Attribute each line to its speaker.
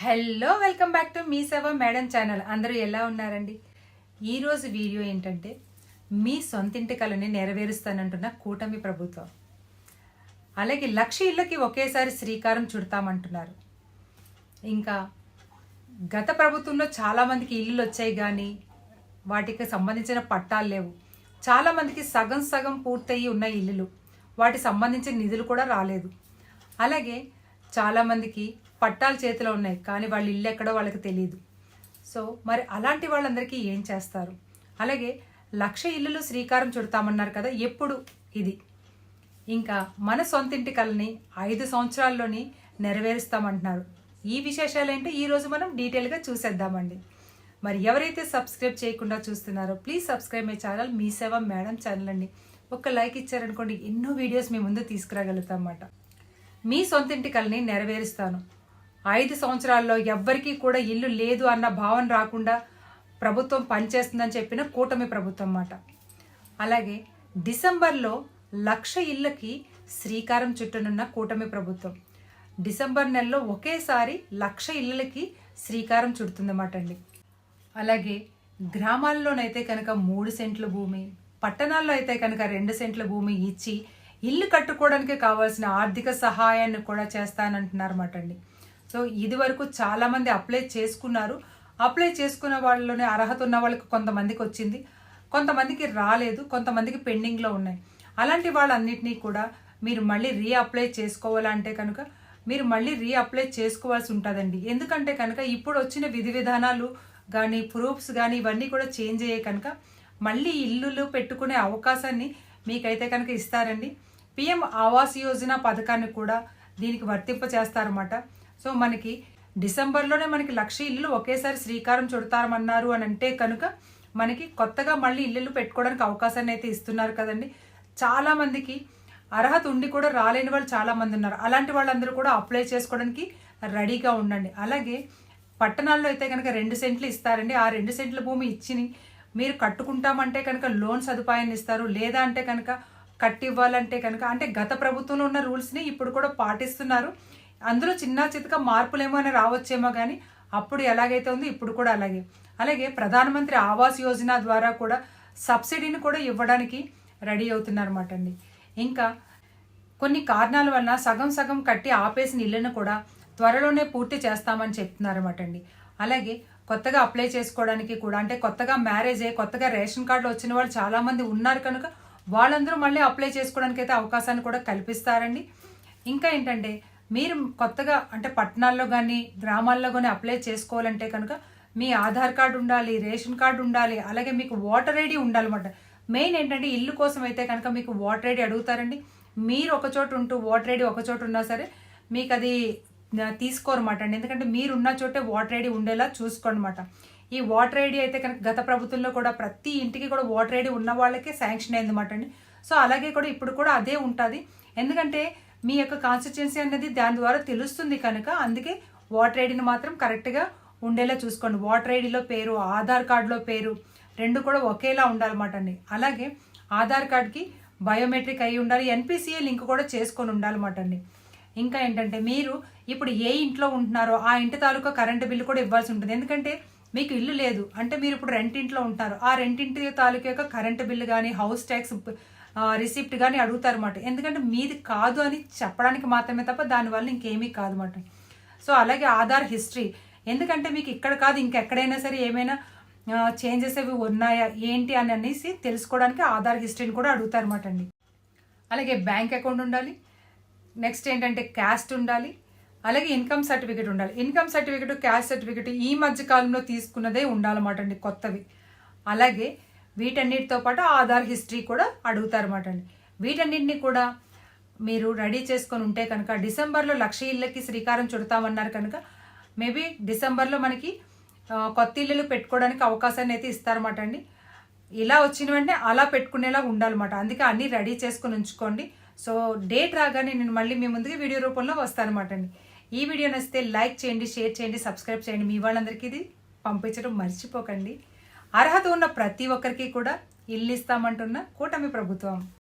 Speaker 1: hello welcome back to మీ సేవ madam channel అందరూ ఎలా ఉన్నారండి ఈరోజు వీడియో ఏంటంటే మీ సొంతింటి కళని నెరవేరుస్తానంటున్న కూటమి ప్రభుత్వం అలాగే లక్ష ఇళ్ళకి ఒకేసారి శ్రీకారం చుడతామంటున్నారు ఇంకా గత ప్రభుత్వంలో చాలామందికి ఇల్లులు వచ్చాయి కానీ వాటికి సంబంధించిన పట్టాలు లేవు చాలామందికి సగం సగం పూర్తయి ఉన్న ఇల్లులు వాటికి సంబంధించిన నిధులు కూడా రాలేదు అలాగే చాలామందికి పట్టాలు చేతిలో ఉన్నాయి కానీ వాళ్ళు ఇల్లు ఎక్కడో వాళ్ళకి తెలియదు సో మరి అలాంటి వాళ్ళందరికీ ఏం చేస్తారు అలాగే లక్ష ఇల్లులు శ్రీకారం చుడతామన్నారు కదా ఎప్పుడు ఇది ఇంకా మన సొంతింటి కలని ఐదు సంవత్సరాల్లోని నెరవేరుస్తామంటున్నారు ఈ విశేషాలు ఏంటో ఈరోజు మనం డీటెయిల్గా చూసేద్దామండి మరి ఎవరైతే సబ్స్క్రైబ్ చేయకుండా చూస్తున్నారో ప్లీజ్ సబ్స్క్రైబ్ మై ఛానల్ మీ సేవ మేడం ఛానల్ అండి ఒక లైక్ ఇచ్చారనుకోండి ఎన్నో వీడియోస్ మీ ముందు తీసుకురాగలుగుతాం అన్నమాట మీ సొంతింటి కలని నెరవేరుస్తాను ఐదు సంవత్సరాల్లో ఎవ్వరికీ కూడా ఇల్లు లేదు అన్న భావన రాకుండా ప్రభుత్వం పనిచేస్తుందని చెప్పిన కూటమి ప్రభుత్వం అన్నమాట అలాగే డిసెంబర్లో లక్ష ఇళ్ళకి శ్రీకారం చుట్టనున్న కూటమి ప్రభుత్వం డిసెంబర్ నెలలో ఒకేసారి లక్ష ఇళ్ళకి శ్రీకారం చుడుతుందన్నమాట అండి అలాగే గ్రామాల్లోనైతే కనుక మూడు సెంట్ల భూమి పట్టణాల్లో అయితే కనుక రెండు సెంట్ల భూమి ఇచ్చి ఇల్లు కట్టుకోవడానికి కావాల్సిన ఆర్థిక సహాయాన్ని కూడా చేస్తానంటున్నారన్నమాట అండి సో ఇది వరకు చాలామంది అప్లై చేసుకున్నారు అప్లై చేసుకున్న వాళ్ళలోనే అర్హత ఉన్న వాళ్ళకి కొంతమందికి వచ్చింది కొంతమందికి రాలేదు కొంతమందికి పెండింగ్లో ఉన్నాయి అలాంటి వాళ్ళన్నిటినీ కూడా మీరు మళ్ళీ రీఅప్లై చేసుకోవాలంటే కనుక మీరు మళ్ళీ రీఅప్లై చేసుకోవాల్సి ఉంటుందండి ఎందుకంటే కనుక ఇప్పుడు వచ్చిన విధి విధానాలు కానీ ప్రూఫ్స్ కానీ ఇవన్నీ కూడా చేంజ్ అయ్యే కనుక మళ్ళీ ఇల్లులు పెట్టుకునే అవకాశాన్ని మీకైతే కనుక ఇస్తారండి పిఎం ఆవాస్ యోజన పథకాన్ని కూడా దీనికి వర్తింప చేస్తారన్నమాట సో మనకి డిసెంబర్లోనే మనకి లక్ష ఇల్లులు ఒకేసారి శ్రీకారం చుడతామన్నారు అని అంటే కనుక మనకి కొత్తగా మళ్ళీ ఇల్లులు పెట్టుకోవడానికి అవకాశాన్ని అయితే ఇస్తున్నారు కదండి మందికి అర్హత ఉండి కూడా రాలేని వాళ్ళు చాలామంది ఉన్నారు అలాంటి వాళ్ళందరూ కూడా అప్లై చేసుకోవడానికి రెడీగా ఉండండి అలాగే పట్టణాల్లో అయితే కనుక రెండు సెంట్లు ఇస్తారండి ఆ రెండు సెంట్ల భూమి ఇచ్చి మీరు కట్టుకుంటామంటే కనుక లోన్ సదుపాయాన్ని ఇస్తారు లేదా అంటే కనుక కట్టివ్వాలంటే కనుక అంటే గత ప్రభుత్వంలో ఉన్న రూల్స్ని ఇప్పుడు కూడా పాటిస్తున్నారు అందులో చిన్న చితక మార్పులేమో రావచ్చేమో కానీ అప్పుడు ఎలాగైతే ఉంది ఇప్పుడు కూడా అలాగే అలాగే ప్రధానమంత్రి ఆవాస్ యోజన ద్వారా కూడా సబ్సిడీని కూడా ఇవ్వడానికి రెడీ అవుతున్నారన్నమాట అండి ఇంకా కొన్ని కారణాల వలన సగం సగం కట్టి ఆపేసిన ఇళ్లను కూడా త్వరలోనే పూర్తి చేస్తామని చెప్తున్నారన్నమాట అండి అలాగే కొత్తగా అప్లై చేసుకోవడానికి కూడా అంటే కొత్తగా మ్యారేజ్ అయ్యి కొత్తగా రేషన్ కార్డులు వచ్చిన వాళ్ళు చాలామంది ఉన్నారు కనుక వాళ్ళందరూ మళ్ళీ అప్లై చేసుకోవడానికి అయితే అవకాశాన్ని కూడా కల్పిస్తారండి ఇంకా ఏంటంటే మీరు కొత్తగా అంటే పట్టణాల్లో కానీ గ్రామాల్లో కానీ అప్లై చేసుకోవాలంటే కనుక మీ ఆధార్ కార్డు ఉండాలి రేషన్ కార్డు ఉండాలి అలాగే మీకు వాటర్ ఐడి ఉండాలన్నమాట మెయిన్ ఏంటంటే ఇల్లు కోసం అయితే కనుక మీకు వాటర్ ఐడి అడుగుతారండి మీరు ఒక చోట ఉంటూ వాటర్ ఐడి ఒక చోట ఉన్నా సరే మీకు అది తీసుకోరమాట అండి ఎందుకంటే మీరు ఉన్న చోటే వాటర్ ఐడి ఉండేలా చూసుకోనమాట ఈ వాటర్ ఐడి అయితే కనుక గత ప్రభుత్వంలో కూడా ప్రతి ఇంటికి కూడా వాటర్ ఐడి ఉన్న వాళ్ళకే శాంక్షన్ అయిందన్నమాట అండి సో అలాగే కూడా ఇప్పుడు కూడా అదే ఉంటుంది ఎందుకంటే మీ యొక్క కాన్స్టిట్యున్సీ అనేది దాని ద్వారా తెలుస్తుంది కనుక అందుకే వాటర్ ఐడిని మాత్రం కరెక్ట్గా ఉండేలా చూసుకోండి వాటర్ ఐడిలో పేరు ఆధార్ కార్డులో పేరు రెండు కూడా ఒకేలా ఉండాలన్నమాట అండి అలాగే ఆధార్ కార్డ్కి బయోమెట్రిక్ అయి ఉండాలి ఎన్పిసిఏ లింక్ కూడా చేసుకొని ఉండాలన్నమాట అండి ఇంకా ఏంటంటే మీరు ఇప్పుడు ఏ ఇంట్లో ఉంటున్నారో ఆ ఇంటి తాలూకా కరెంటు బిల్లు కూడా ఇవ్వాల్సి ఉంటుంది ఎందుకంటే మీకు ఇల్లు లేదు అంటే మీరు ఇప్పుడు రెంట్ ఇంట్లో ఉంటారు ఆ రెంటింటి తాలూకా యొక్క కరెంటు బిల్లు కానీ హౌస్ ట్యాక్స్ రిసిప్ట్ కానీ అడుగుతారు అన్నమాట ఎందుకంటే మీది కాదు అని చెప్పడానికి మాత్రమే తప్ప దానివల్ల ఇంకేమీ కాదు అన్నమాట సో అలాగే ఆధార్ హిస్టరీ ఎందుకంటే మీకు ఇక్కడ కాదు ఇంకెక్కడైనా సరే ఏమైనా చేంజెస్ అవి ఉన్నాయా ఏంటి అని అనేసి తెలుసుకోవడానికి ఆధార్ హిస్టరీని కూడా అడుగుతారు అనమాట అండి అలాగే బ్యాంక్ అకౌంట్ ఉండాలి నెక్స్ట్ ఏంటంటే క్యాస్ట్ ఉండాలి అలాగే ఇన్కమ్ సర్టిఫికేట్ ఉండాలి ఇన్కమ్ సర్టిఫికేట్ క్యాస్ట్ సర్టిఫికెట్ ఈ మధ్య కాలంలో తీసుకున్నదే ఉండాలన్నమాట అండి కొత్తవి అలాగే వీటన్నిటితో పాటు ఆధార్ హిస్టరీ కూడా అడుగుతారు అన్నమాట అండి వీటన్నిటిని కూడా మీరు రెడీ చేసుకొని ఉంటే కనుక డిసెంబర్లో లక్ష ఇళ్ళకి శ్రీకారం చుడతామన్నారు కనుక మేబీ డిసెంబర్లో మనకి కొత్త ఇళ్ళు పెట్టుకోవడానికి అవకాశాన్ని అయితే ఇస్తారన్నమాట అండి ఇలా వచ్చిన వెంటనే అలా పెట్టుకునేలా ఉండాలన్నమాట అందుకే అన్నీ రెడీ చేసుకుని ఉంచుకోండి సో డేట్ రాగానే నేను మళ్ళీ మీ ముందుకి వీడియో రూపంలో వస్తానమాట అండి ఈ వీడియో నచ్చితే లైక్ చేయండి షేర్ చేయండి సబ్స్క్రైబ్ చేయండి మీ వాళ్ళందరికీ ఇది పంపించడం మర్చిపోకండి అర్హత ఉన్న ప్రతి ఒక్కరికి కూడా ఇల్లు ఇస్తామంటున్న కూటమి ప్రభుత్వం